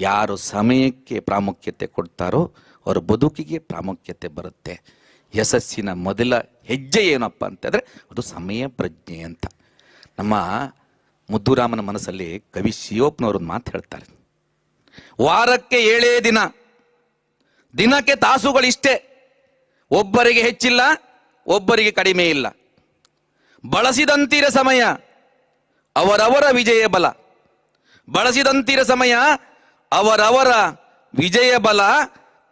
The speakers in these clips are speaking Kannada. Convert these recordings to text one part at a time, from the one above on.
ಯಾರು ಸಮಯಕ್ಕೆ ಪ್ರಾಮುಖ್ಯತೆ ಕೊಡ್ತಾರೋ ಅವರ ಬದುಕಿಗೆ ಪ್ರಾಮುಖ್ಯತೆ ಬರುತ್ತೆ. ಯಶಸ್ಸಿನ ಮೊದಲ ಹೆಜ್ಜೆ ಏನಪ್ಪ ಅಂತಂದರೆ ಅದು ಸಮಯ ಪ್ರಜ್ಞೆ ಅಂತ. ನಮ್ಮ ಮುದ್ದುರಾಮನ ಮನಸ್ಸಲ್ಲಿ ಕವಿ ಶಿವಪ್ಪನವರು ಒಂದು ಮಾತು ಹೇಳ್ತಾರೆ. ವಾರಕ್ಕೆ ಏಳೇ ದಿನ, ದಿನಕ್ಕೆ ತಾಸುಗಳಿಷ್ಟೇ. ಒಬ್ಬರಿಗೆ ಹೆಚ್ಚಿಲ್ಲ, ಒಬ್ಬರಿಗೆ ಕಡಿಮೆ ಇಲ್ಲ. ಬಳಸಿದಂತಿರ ಸಮಯ, ಅವರವರ ವಿಜಯ ಬಲ. ಬಳಸಿದಂತಿರ ಸಮಯ ಅವರವರ ವಿಜಯ ಬಲ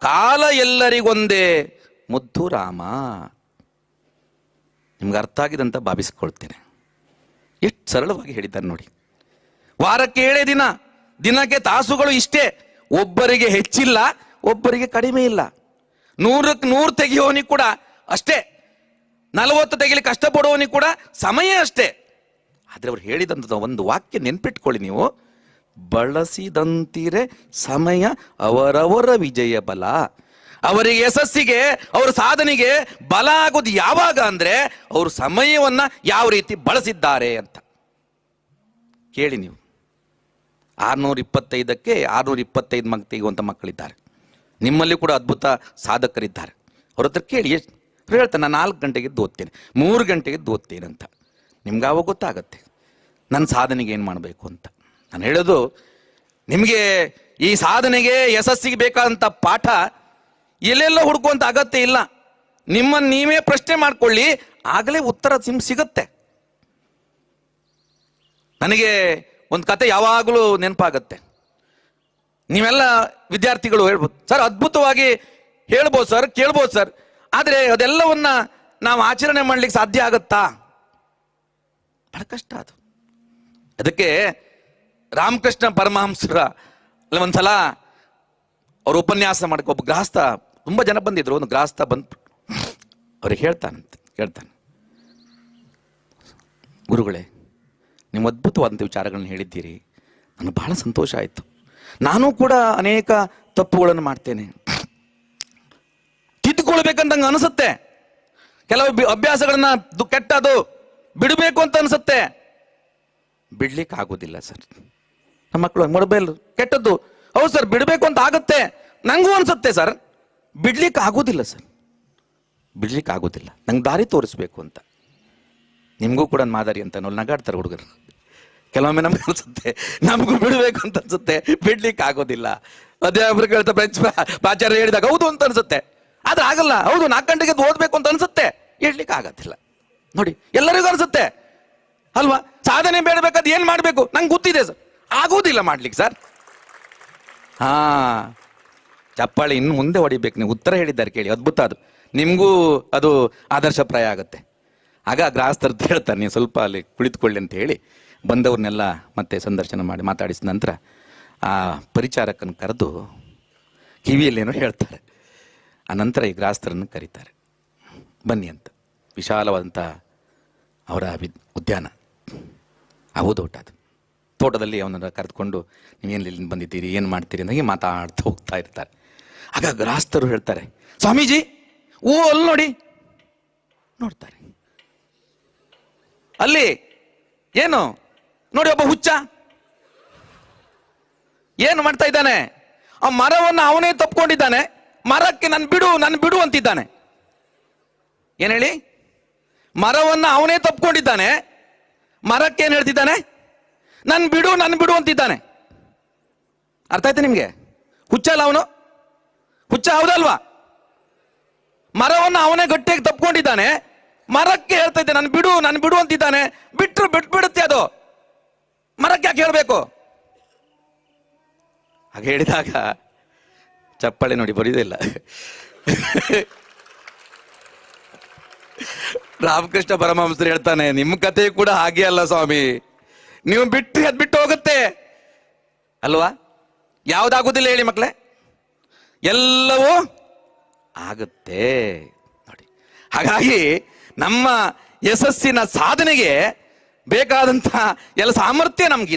ಕಾಲ ಎಲ್ಲರಿಗೊಂದೇ. ಮುದ್ದು ರಾಮ. ನಿಮ್ಗೆ ಅರ್ಥ ಆಗಿದೆ ಅಂತ ಭಾವಿಸ್ಕೊಳ್ತೇನೆ. ಎಷ್ಟು ಸರಳವಾಗಿ ಹೇಳಿದ್ದಾರೆ ನೋಡಿ. ವಾರಕ್ಕೆ ಏಳೇ ದಿನ, ದಿನಕ್ಕೆ ತಾಸುಗಳು ಇಷ್ಟೇ. ಒಬ್ಬರಿಗೆ ಹೆಚ್ಚಿಲ್ಲ, ಒಬ್ಬರಿಗೆ ಕಡಿಮೆ ಇಲ್ಲ. ನೂರಕ್ಕೆ ನೂರು ತೆಗೆಯೋನಿಗೆ ಕೂಡ ಅಷ್ಟೇ. ನಲವತ್ತು ತೆಗಿಲಿಕ್ಕೆ ಕಷ್ಟಪಡುವವನಿಗೆ ಕೂಡ ಸಮಯ ಅಷ್ಟೇ. ಆದರೆ ಅವ್ರು ಹೇಳಿದಂಥ ಒಂದು ವಾಕ್ಯ ನೆನ್ಪಿಟ್ಕೊಳ್ಳಿ ನೀವು. ಬಳಸಿದಂತಿರೆ ಸಮಯ ಅವರವರ ವಿಜಯ ಬಲ. ಅವರಿಗೆ ಯಶಸ್ಸಿಗೆ, ಅವರ ಸಾಧನೆಗೆ ಬಲ ಆಗೋದು ಯಾವಾಗ ಅಂದ್ರೆ ಅವರು ಸಮಯವನ್ನ ಯಾವ ರೀತಿ ಬಳಸಿದ್ದಾರೆ ಅಂತ. ಕೇಳಿ ನೀವು. ಆರುನೂರ ಇಪ್ಪತ್ತೈದಕ್ಕೆ ಆರುನೂರ ಇಪ್ಪತ್ತೈದು ಮಗ್ ತೆಗೆಯುವಂಥ ಮಕ್ಕಳಿದ್ದಾರೆ. ನಿಮ್ಮಲ್ಲಿ ಕೂಡ ಅದ್ಭುತ ಸಾಧಕರಿದ್ದಾರೆ. ಅವ್ರ ಹತ್ರ ಕೇಳಿ, ಎಷ್ಟು? ನಾನು ನಾಲ್ಕು ಗಂಟೆಗೆ ಓದ್ತೇನೆ, ಮೂರು ಗಂಟೆಗೆ ಓದ್ತೇನೆ ಅಂತ. ನಿಮ್ಗೆ ಆವಾಗ ಗೊತ್ತಾಗತ್ತೆ. ನನ್ನ ಸಾಧನೆಗೆ ಏನು ಮಾಡಬೇಕು ಅಂತ. ನಾನು ಹೇಳೋದು, ನಿಮಗೆ ಈ ಸಾಧನೆಗೆ ಯಶಸ್ಸಿಗೆ ಬೇಕಾದಂಥ ಪಾಠ ಎಲ್ಲೆಲ್ಲ ಹುಡುಕುವಂಥ ಅಗತ್ಯ ಇಲ್ಲ. ನಿಮ್ಮನ್ನು ನೀವೇ ಪ್ರಶ್ನೆ ಮಾಡ್ಕೊಳ್ಳಿ, ಆಗಲೇ ಉತ್ತರ ನಿಮ್ಗೆ ಸಿಗುತ್ತೆ. ನನಗೆ ಒಂದು ಕತೆ ಯಾವಾಗಲೂ ನೆನಪಾಗತ್ತೆ. ನೀವೆಲ್ಲ ವಿದ್ಯಾರ್ಥಿಗಳು ಹೇಳ್ಬೋದು, ಸರ್, ಅದ್ಭುತವಾಗಿ ಹೇಳ್ಬೋದು ಸರ್, ಕೇಳ್ಬೋದು ಸರ್, ಆದರೆ ಅದೆಲ್ಲವನ್ನ ನಾವು ಆಚರಣೆ ಮಾಡ್ಲಿಕ್ಕೆ ಸಾಧ್ಯ ಆಗತ್ತಾ? ಬಹಳ ಕಷ್ಟ ಅದು. ಅದಕ್ಕೆ ರಾಮಕೃಷ್ಣ ಪರಮಹಂಸರ ಅಲ್ಲಿ, ಒಂದ್ಸಲ ಅವ್ರು ಉಪನ್ಯಾಸ ಮಾಡಕ್ಕೆ ಒಬ್ಬ ಗೃಹಸ್ಥ, ತುಂಬ ಜನ ಬಂದಿದ್ರು, ಒಂದು ಗೃಹಸ್ಥ ಬಂದು ಅವ್ರಿಗೆ ಹೇಳ್ತಾನಂತೆ, ಹೇಳ್ತಾನೆ. ಗುರುಗಳೇ ನೀವು ಅದ್ಭುತವಾದಂಥ ವಿಚಾರಗಳನ್ನ ಹೇಳಿದ್ದೀರಿ. ನನಗೆ ಬಹಳ ಸಂತೋಷ ಆಯಿತು. ನಾನು ಕೂಡ ಅನೇಕ ತಪ್ಪುಗಳನ್ನು ಮಾಡ್ತೇನೆ. ತಿದ್ದುಕೊಳ್ಬೇಕಂತ ಅನಿಸುತ್ತೆ. ಕೆಲವು ಅಭ್ಯಾಸಗಳನ್ನ ದು- ಕೆಟ್ಟದು ಬಿಡಬೇಕು ಅಂತ ಅನಿಸುತ್ತೆ. ಬಿಡ್ಲಿಕ್ಕೆ ಆಗೋದಿಲ್ಲ ಸರ್. ನಮ್ಮ ಮಕ್ಕಳು ಮೊಬೈಲ್ ಕೆಟ್ಟದ್ದು. ಹೌದು ಸರ್, ಬಿಡಬೇಕು ಅಂತ ಆಗುತ್ತೆ. ನಂಗೂ ಅನಿಸುತ್ತೆ ಸರ್. ಬಿಡ್ಲಿಕ್ಕೆ ಆಗೋದಿಲ್ಲ ಸರ್. ಬಿಡ್ಲಿಕ್ಕೆ ಆಗೋದಿಲ್ಲ. ನಂಗೆ ದಾರಿ ತೋರಿಸ್ಬೇಕು ಅಂತ. ನಿಮಗೂ ಕೂಡ ಮಾದರಿ ಅಂತ ನೋಡಿ ನಗಾಡ್ತಾರೆ ಹುಡುಗರು. ಕೆಲವೊಮ್ಮೆ ನಮ್ಗೆ ಅನ್ಸುತ್ತೆ. ನಮಗೂ ಬಿಡಬೇಕು ಅಂತ ಅನ್ಸುತ್ತೆ. ಬಿಡ್ಲಿಕ್ಕೆ ಆಗೋದಿಲ್ಲ. ಅಧ್ಯಾಪಕರು ಕೇಳ್ತಾ ಫ್ರೆಂಚ್ ಪ್ರಾಚಾರ್ಯ ಹೇಳಿದಾಗ, ಹೌದು ಅಂತ ಅನ್ಸುತ್ತೆ. ಆದ್ರೆ ಆಗಲ್ಲ. ಹೌದು, ನಾಲ್ಕು ಗಂಟೆಗೆ ಓದ್ಬೇಕು ಅಂತ ಅನ್ಸುತ್ತೆ. ಹೇಳ್ಲಿಕ್ಕೆ ಆಗತ್ತಿಲ್ಲ ನೋಡಿ, ಎಲ್ಲರಿಗೂ ಅನ್ಸುತ್ತೆ. ಅಲ್ವಾ? ಸಾಧನೆ ಬೇಡಬೇಕಾದ್ ಏನ್ ಮಾಡ್ಬೇಕು? ನಂಗೆ ಗೊತ್ತಿದೆ ಸರ್. ಆಗೋದಿಲ್ಲ ಮಾಡ್ಲಿಕ್ಕೆ, ಸರ್. ಹಾ. ಚಪ್ಪಾಳೆ ಇನ್ನು ಮುಂದೆ ಹೊಡಿಬೇಕು ನೀವು. ಉತ್ತರ ಹೇಳಿದ್ದಾರೆ ಕೇಳಿ, ಅದ್ಭುತ ಅದು. ನಿಮಗೂ ಅದು ಆದರ್ಶಪ್ರಾಯ ಆಗುತ್ತೆ. ಆಗ ಗ್ರಾಹಸ್ಥರದ್ದು ಹೇಳ್ತಾರೆ, ನೀವು ಸ್ವಲ್ಪ ಅಲ್ಲಿ ಕುಳಿತುಕೊಳ್ಳಿ ಅಂತ ಹೇಳಿ ಬಂದವ್ರನ್ನೆಲ್ಲ ಮತ್ತೆ ಸಂದರ್ಶನ ಮಾಡಿ ಮಾತಾಡಿಸಿದ ನಂತರ ಆ ಪರಿಚಾರಕನ ಕರೆದು ಕಿವಿಯಲ್ಲೇನೋ ಹೇಳ್ತಾರೆ. ಆ ನಂತರ ಈ ಗ್ರಾಹಸ್ಥರನ್ನು ಕರೀತಾರೆ. ಬನ್ನಿ ಅಂತ. ವಿಶಾಲವಾದಂಥ ಅವರ ಉದ್ಯಾನ. ಆ ಹೂದೋಟ ಅದು. ತೋಟದಲ್ಲಿ ಅವನನ್ನು ಕರೆದುಕೊಂಡು ನೀವೇನು ಇಲ್ಲಿಂದ ಬಂದಿದ್ದೀರಿ? ಏನು ಮಾಡ್ತೀರಿ? ಅಂತ ಹೀಗೆ ಮಾತಾಡ್ತಾ ಹೋಗ್ತಾ ಇರ್ತಾರೆ. ಆಗ ಗ್ರಾಸ್ತರು ಹೇಳ್ತಾರೆ, ಸ್ವಾಮೀಜಿ ಓ ಅಲ್ಲಿ ನೋಡಿ. ನೋಡ್ತಾರೆ. ಅಲ್ಲಿ, ಏನು? ನೋಡಿ ಒಬ್ಬ ಹುಚ್ಚ. ಏನು ಮಾಡ್ತಾ ಇದ್ದಾನೆ? ಆ ಮರವನ್ನು ಅವನೇ ತಪ್ಕೊಂಡಿದ್ದಾನೆ. ಮರಕ್ಕೆ ನನ್ ಬಿಡು ನನ್ ಬಿಡು ಅಂತಿದ್ದಾನೆ. ಏನ್ ಹೇಳಿ? ಮರವನ್ನು ಅವನೇ ತಪ್ಕೊಂಡಿದ್ದಾನೆ. ಮರಕ್ಕೆ ಏನ್ ಹೇಳ್ತಿದ್ದಾನೆ? ನನ್ ಬಿಡು ನನ್ ಬಿಡು ಅಂತಿದ್ದಾನೆ. ಅರ್ಥ ಆಯ್ತಾ ನಿಮಗೆ? ಹುಚ್ಚ ಅಲ್ಲ ಅವನು? ಹುಚ್ಚ ಹೌದಲ್ವಾ? ಮರವನ್ನು ಅವನೇ ಗಟ್ಟಿಯಾಗಿ ತಪ್ಕೊಂಡಿದ್ದಾನೆ. ಮರಕ್ಕೆ ಹೇಳ್ತಾ ಇದ್ದೆ, ನನ್ ಬಿಡು ನನ್ ಬಿಡು ಅಂತಿದ್ದಾನೆ. ಬಿಟ್ರು ಬಿಟ್ಬಿಡುತ್ತೆ ಅದು. ಮರಕ್ಕೆ ಯಾಕೆ ಹೇಳಬೇಕು? ಹಾಗೆ ಹೇಳಿದಾಗ ಚಪ್ಪಳೆ ನೋಡಿ ಬರೀದಿಲ್ಲ ರಾಮಕೃಷ್ಣ ಪರಮಹಂಸರು ಹೇಳ್ತಾನೆ ನಿಮ್ಮ ಕತೆ ಕೂಡ ಹಾಗೆ ಅಲ್ಲ ಸ್ವಾಮಿ. ನೀವು ಬಿಟ್ಟು ಅದು ಬಿಟ್ಟು ಹೋಗುತ್ತೆ. ಅಲ್ವಾ? ಯಾವುದಾಗುವುದಿಲ್ಲ ಹೇಳಿ ಮಕ್ಕಳೇ ಎಲ್ಲವೂ ಆಗುತ್ತೆ. ನೋಡಿ. ಹಾಗಾಗಿ ನಮ್ಮ ಯಶಸ್ಸಿನ ಸಾಧನೆಗೆ ಬೇಕಾದಂತಹ ಎಲ್ಲ ಸಾಮರ್ಥ್ಯ ನಮ್ಗೆ